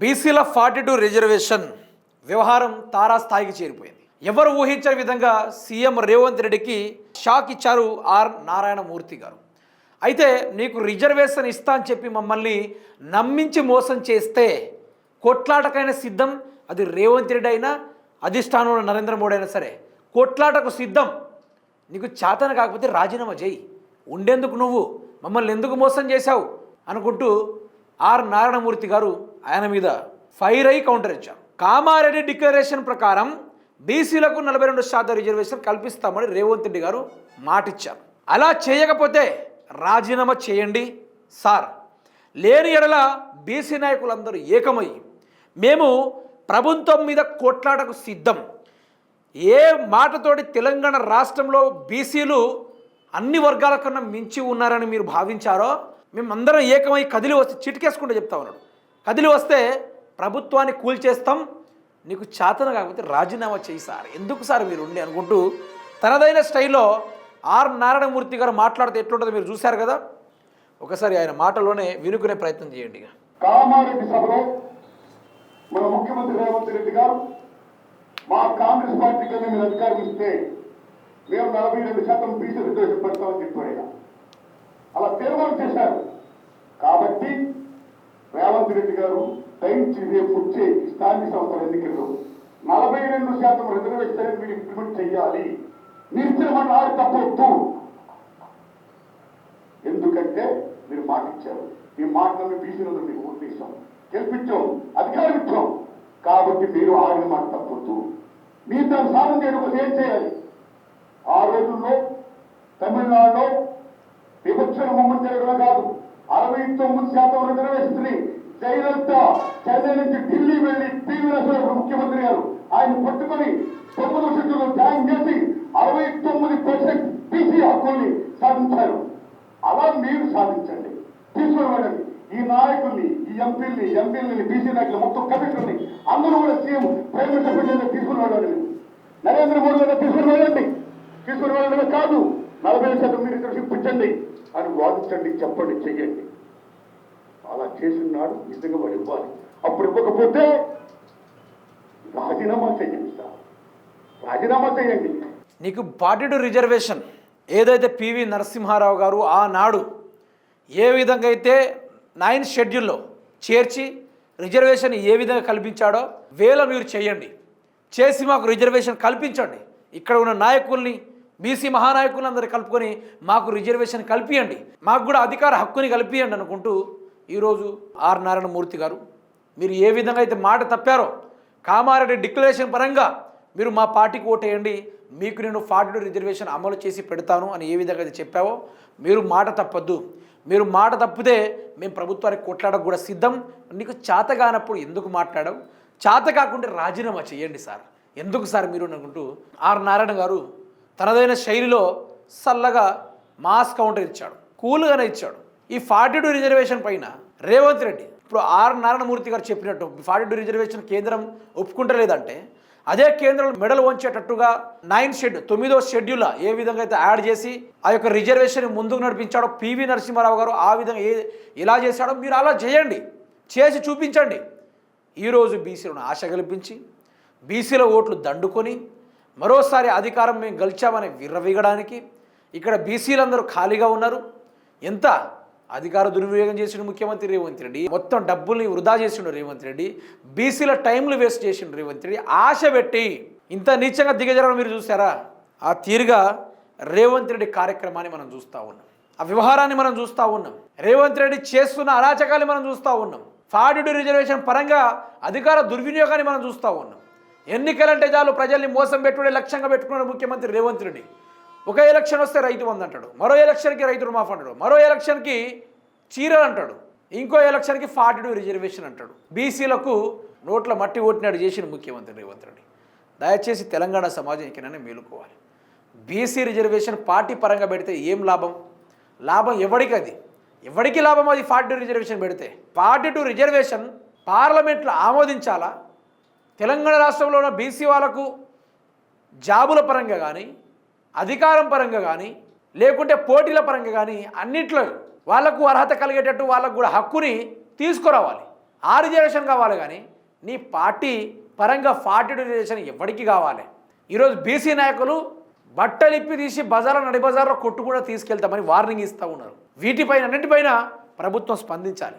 బీసీల forty two reservation వ్యవహారం తారాస్థాయికి చేరిపోయింది. ఎవరు ఊహించని విధంగా సీఎం రేవంత్ రెడ్డికి షాక్ ఇచ్చారు ఆర్ నారాయణమూర్తి గారు. అయితే నీకు రిజర్వేషన్ ఇస్తా అని చెప్పి మమ్మల్ని నమ్మించి మోసం చేస్తే కొట్లాటకైనా సిద్ధం? అది రేవంత్ రెడ్డి అయినా అధిష్టానంలో నరేంద్ర మోడీ అయినా సరే కొట్లాటకు సిద్ధం? నీకు చేతన కాకపోతే రాజీనామా చేయి. ఉండేందుకు నువ్వు? మమ్మల్ని ఎందుకు మోసం చేశావు? అనుకుంటూ ఆర్ నారాయణమూర్తి గారు ఆయన మీద ఫైర్ అయి కౌంటర్ ఇచ్చారు. కామారెడ్డి డిక్లరేషన్ ప్రకారం బీసీలకు నలభై రెండు శాతం రిజర్వేషన్ కల్పిస్తామని రేవంత్ రెడ్డి గారు మాటిచ్చారు. అలా చేయకపోతే రాజీనామా చేయండి సార్. లేని ఎడల బీసీ నాయకులందరూ ఏకమై మేము ప్రభుత్వం మీద కొట్లాటకు సిద్ధం. ఏ మాటతోటి తెలంగాణ రాష్ట్రంలో బీసీలు అన్ని వర్గాల కన్నా మించి ఉన్నారని మీరు భావించారో మేమందరం ఏకమై కదిలి వస్తే చిటికేసుకుంటూ చెప్తా ఉన్నాడు. కదిలి వస్తే ప్రభుత్వాన్ని కూల్చేస్తాం నీకు చేతన కాకపోతే రాజీనామా చేయి సార్. ఎందుకు సార్ మీరు ఉండి అనుకుంటూ తనదైన స్టైల్లో ఆర్ నారాయణమూర్తి గారు మాట్లాడితే ఎట్లుంటుందో మీరు చూశారు కదా? ఒకసారి ఆయన మాటలోనే వినుకునే ప్రయత్నం చేయండి కామారెడ్డి సభలో మన ముఖ్యమంత్రి రేవంత్ రెడ్డి గారు మా కాంగ్రెస్ మీరు అధికారం ఇస్తే మేము నలభై రెండు శాతం బీసీ రిజర్వేషన్ పెడతామని చెప్పాడు అలా తీర్మానం చేశారు కాబట్టి రేవంత్ రెడ్డి గారు దయించి రేపు వచ్చే స్థానిక సంస్థల ఎన్నికల్లో నలభై రెండు శాతం రిజర్వేషన్ మీరు ఇంప్లిమెంట్ చేయాలి. మీరు ఇచ్చిన మాట ఆరు తప్పొద్దు. ఎందుకంటే మీరు మాట ఇచ్చారు. మీ మాటలను బీసీలను మీకు ఓట్లు గెలిపించాం. అధికారం ఇచ్చాం కాబట్టి మీరు ఆడిన మాట తప్పొద్దు. మీరు దాన్ని సాధన చేయడం కోసం ఏం చేయాలి? ఆ రోజుల్లో తమిళనాడులో విభక్షణ ముమ్మడి జరగడం కాదు అరవై తొమ్మిది శాతం రిజర్వేషన్ జయలలిత చెన్నై నుంచి ఢిల్లీ వెళ్ళి టీవీ ముఖ్యమంత్రి గారు. ఆయన పట్టుకొని తొమ్మిది సీట్లు జాయిన్ చేసి అరవై తొమ్మిది పర్సెంట్ బీసీ హక్కుల్ని సాధించారు. అలా మీరు సాధించండి. తీసుకుని వెళ్ళండి ఈ నాయకుల్ని ఈ ఎంపీల్ని ఎంపీలని బీసీ నాయకులు మొత్తం కమిషన్ని అందరూ కూడా సీఎం ప్రైమ్ మినిస్టర్ తీసుకుని వెళ్ళండి నరేంద్ర మోడీ గారు తీసుకుని వెళ్ళండి తీసుకుని వెళ్ళడమే కాదు నలభై శాతం మీరు ఇక్కడ చూపించండి అని వాదించండి చెప్పండి చెయ్యండి. అలా చేసినాడు నిజంగా వాడు ఇవ్వాలి. అప్పుడు ఇవ్వకపోతే రాజీనామా చేయండి సార్ రాజీనామా చేయండి. నీకు పార్టీ రిజర్వేషన్. ఏదైతే పివి నరసింహారావు గారు ఆనాడు ఏ విధంగా అయితే నైన్ షెడ్యూల్లో చేర్చి రిజర్వేషన్ ఏ విధంగా కల్పించాడో వేల మీరు చేయండి. చేసి మాకు రిజర్వేషన్ కల్పించండి. ఇక్కడ ఉన్న నాయకుల్ని బీసీ మహానాయకులందరూ కలుపుకొని మాకు రిజర్వేషన్ కల్పియండి. మాకు కూడా అధికార హక్కుని కల్పియండి అనుకుంటూ ఈరోజు ఆర్ నారాయణమూర్తి గారు మీరు ఏ విధంగా అయితే మాట తప్పారో కామారెడ్డి డిక్లరేషన్ పరంగా మీరు మా పార్టీకి ఓటేయండి మీకు నేను ఫార్టీ రిజర్వేషన్ అమలు చేసి పెడతాను అని ఏ విధంగా అయితే చెప్పావో మీరు మాట తప్పద్దు. మీరు మాట తప్పితే మేము ప్రభుత్వానికి కొట్లాడకు కూడా సిద్ధం. నీకు చేత కానప్పుడు ఎందుకు మాట్లాడవు? చేత కాకుండా రాజీనామా చేయండి సార్. ఎందుకు సార్ మీరు అనుకుంటూ ఆర్ నారాయణ గారు తనదైన శైలిలో చల్లగా మాస్ కౌంటర్ ఇచ్చాడు. కూల్గానే ఇచ్చాడు. ఈ ఫార్టీ టూ రిజర్వేషన్ పైన రేవంత్ రెడ్డి ఇప్పుడు ఆర్ నారాయణమూర్తి గారు చెప్పినట్టు ఫార్టీ టూ రిజర్వేషన్ కేంద్రం ఒప్పుకుంటలేదంటే అదే కేంద్రం మెడల్ వంచేటట్టుగా నైన్ షెడ్ తొమ్మిదో షెడ్యూల్ ఏ విధంగా అయితే యాడ్ చేసి ఆ యొక్క రిజర్వేషన్ ముందుకు నడిపించాడో పివి నరసింహారావు గారు ఆ విధంగా ఏ ఎలా చేశాడో మీరు అలా చేయండి చేసి చూపించండి. ఈరోజు బీసీలను ఆశ కల్పించి బీసీల ఓట్లు దండుకొని మరోసారి అధికారం మేము గెలిచామని విర్రవీగడానికి ఇక్కడ బీసీలందరూ ఖాళీగా ఉన్నారు. ఎంత అధికార దుర్వినియోగం చేసిండు ముఖ్యమంత్రి రేవంత్ రెడ్డి. మొత్తం డబ్బుల్ని వృధా చేసిండు రేవంత్ రెడ్డి. బీసీల టైంలు వేస్ట్ చేసిండు రేవంత్ రెడ్డి. ఆశ పెట్టి ఇంత నీచంగా దిగజరడం మీరు చూసారా? ఆ తీరుగా రేవంత్ రెడ్డి కార్యక్రమాన్ని మనం చూస్తూ ఉన్నాం. ఆ వ్యవహారాన్ని మనం చూస్తూ ఉన్నాం. రేవంత్ రెడ్డి చేస్తున్న అరాచకాన్ని మనం చూస్తూ ఉన్నాం. ఫార్టీ రిజర్వేషన్ పరంగా అధికార దుర్వినియోగాన్ని మనం చూస్తూ ఉన్నాం. ఎన్నికలంటే చాలు ప్రజల్ని మోసం పెట్టుకునే లక్ష్యంగా పెట్టుకున్నాడు ముఖ్యమంత్రి రేవంత్ రెడ్డి. ఒక ఎలక్షన్ వస్తే రైతు వంద అంటాడు మరో ఎలక్షన్కి రైతు రుమాఫ్ అంటాడు మరో ఎలక్షన్కి చీరలు అంటాడు ఇంకో ఎలక్షన్కి ఫార్టీ టూ రిజర్వేషన్ అంటాడు. బీసీలకు నోట్ల మట్టి ఓటినాడు చేసిన ముఖ్యమంత్రి రేవంత్ రెడ్డి. దయచేసి తెలంగాణ సమాజం ఇకనైనా మేలుకోవాలి. బీసీ రిజర్వేషన్ పార్టీ పరంగా పెడితే ఏం లాభం? లాభం ఎవడికి అది? ఎవడికి లాభం అది ఫార్టీ టూ రిజర్వేషన్ పెడితే? ఫార్టీ టూ రిజర్వేషన్ పార్లమెంట్లో ఆమోదించాలా? తెలంగాణ రాష్ట్రంలో ఉన్న బీసీ వాళ్ళకు జాబుల పరంగా కానీ అధికారం పరంగా కానీ లేకుంటే పోటీల పరంగా కానీ అన్నిట్లో వాళ్ళకు అర్హత కలిగేటట్టు వాళ్ళకు కూడా హక్కుని తీసుకురావాలి. ఆ రిజర్వేషన్ కావాలి కానీ నీ పార్టీ పరంగా ఫార్టీ రిజర్వేషన్ ఎవరికి కావాలి. ఈరోజు బీసీ నాయకులు బట్టలిప్పి తీసి బజార్లో నడి బజార్లో కొట్టు కూడా తీసుకెళ్తామని వార్నింగ్ ఇస్తూ ఉన్నారు. వీటిపైన అన్నిటిపైన ప్రభుత్వం స్పందించాలి.